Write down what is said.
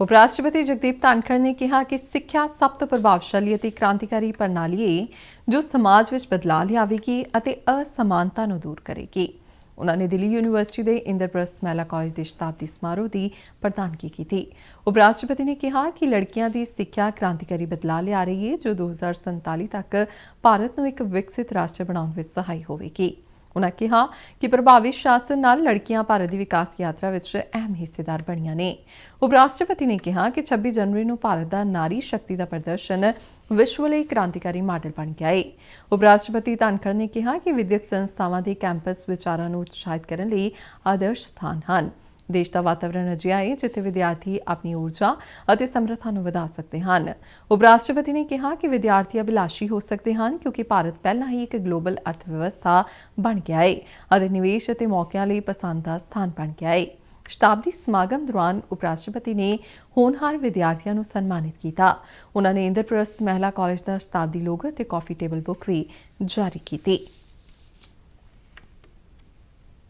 ਉਪ ਰਾਸ਼ਟਰਪਤੀ ਜਗਦੀਪ ਧਨਖੜ ਨੇ ਕਿਹਾ ਕਿ ਸਿੱਖਿਆ ਸਭ ਤੋਂ ਪ੍ਰਭਾਵਸ਼ਾਲੀ ਅਤੇ ਕ੍ਰਾਂਤੀਕਾਰੀ ਪ੍ਰਣਾਲੀ ਹੈ ਜੋ ਸਮਾਜ ਵਿੱਚ ਬਦਲਾਅ ਲਿਆਵੇਗੀ ਅਤੇ ਅਸਮਾਨਤਾ ਨੂੰ ਦੂਰ ਕਰੇਗੀ। ਉਹਨਾਂ ਨੇ ਦਿੱਲੀ ਯੂਨੀਵਰਸਿਟੀ ਦੇ ਇੰਦਰਪ੍ਰਸਥ ਮਹਿਲਾ ਕਾਲਜ ਦੇ ਸ਼ਤਾਬਦੀ ਸਮਾਰੋਹ ਦੀ ਪ੍ਰਧਾਨਗੀ ਕੀਤੀ। ਉਪ ਰਾਸ਼ਟਰਪਤੀ ਨੇ ਕਿਹਾ ਕਿ ਲੜਕੀਆਂ ਦੀ ਸਿੱਖਿਆ ਕ੍ਰਾਂਤੀਕਾਰੀ ਬਦਲਾਅ ਲਿਆ ਰਹੀ ਹੈ ਜੋ 2047 ਤੱਕ ਭਾਰਤ ਨੂੰ ਇੱਕ ਵਿਕਸਿਤ ਰਾਸ਼ਟਰ ਬਣਾਉਣ ਵਿੱਚ ਸਹਾਈ ਹੋਵੇਗੀ। ਉਨ੍ਹਾਂ ਕਿਹਾ ਕਿ ਪ੍ਰਭਾਵਿਤ ਸ਼ਾਸਨ ਨਾਲ ਲੜਕੀਆਂ ਭਾਰਤ ਦੀ ਵਿਕਾਸ ਯਾਤਰਾ ਵਿੱਚ ਅਹਿਮ ਹਿੱਸੇਦਾਰ ਬਣੀਆਂ ਨੇ। ਉਪ ਰਾਸ਼ਟਰਪਤੀ ਨੇ ਕਿਹਾ ਕਿ 26 ਜਨਵਰੀ ਨੂੰ ਭਾਰਤ ਦਾ ਨਾਰੀ ਸ਼ਕਤੀ ਦਾ ਪ੍ਰਦਰਸ਼ਨ ਵਿਸ਼ਵ ਲਈ ਕ੍ਰਾਂਤੀਕਾਰੀ ਮਾਡਲ ਬਣ ਗਿਆ ਹੈ ਉਪ ਰਾਸ਼ਟਰਪਤੀ ਧਨਖੜ ਨੇ ਕਿਹਾ ਕਿ ਵਿਦਿਅਕ ਸੰਸਥਾਵਾਂ ਦੇ ਕੈਂਪਸ ਵਿਚਾਰਾਂ ਨੂੰ ਉਤਸ਼ਾਹਿਤ ਕਰਨ ਲਈ ਆਦਰਸ਼ ਸਥਾਨ ਹਨ। ਦੇਸ਼ ਦਾ ਵਾਤਾਵਰਣ ਅਜਿਹਾ ਹੈ ਜਿੱਥੇ ਵਿਦਿਆਰਥੀ ਆਪਣੀ ਊਰਜਾ ਅਤੇ ਸਮਰੱਥਾ ਨੂੰ ਵਧਾ ਸਕਦੇ ਹਨ। ਉਪ ਰਾਸ਼ਟਰਪਤੀ ਨੇ ਕਿਹਾ ਕਿ ਵਿਦਿਆਰਥੀ ਅਭਿਲਾਸ਼ੀ ਹੋ ਸਕਦੇ ਹਨ ਕਿਉਂਕਿ ਭਾਰਤ ਪਹਿਲਾਂ ਹੀ ਇੱਕ ਗਲੋਬਲ ਅਰਥ ਵਿਵਸਥਾ ਬਣ ਗਿਆ ਹੈ ਅਤੇ ਨਿਵੇਸ਼ ਅਤੇ ਮੌਕਿਆਂ ਲਈ ਪਸੰਦ ਦਾ ਸਥਾਨ ਬਣ ਗਿਆ ਹੈ। ਸ਼ਤਾਬਦੀ ਸਮਾਗਮ ਦੌਰਾਨ ਉਪ ਰਾਸ਼ਟਰਪਤੀ ਨੇ ਹੋਣਹਾਰ ਵਿਦਿਆਰਥੀਆਂ ਨੂੰ ਸਨਮਾਨਿਤ ਕੀਤਾ। ਉਹਨਾਂ ਨੇ ਇੰਦਰਪ੍ਰਸਥ ਮਹਿਲਾ ਕਾਲਜ ਦਾ ਸ਼ਤਾਬਦੀ ਲੋਗੋ ਅਤੇ ਕਾਫੀ ਟੇਬਲ ਬੁੱਕ ਵੀ ਜਾਰੀ ਕੀਤੀ।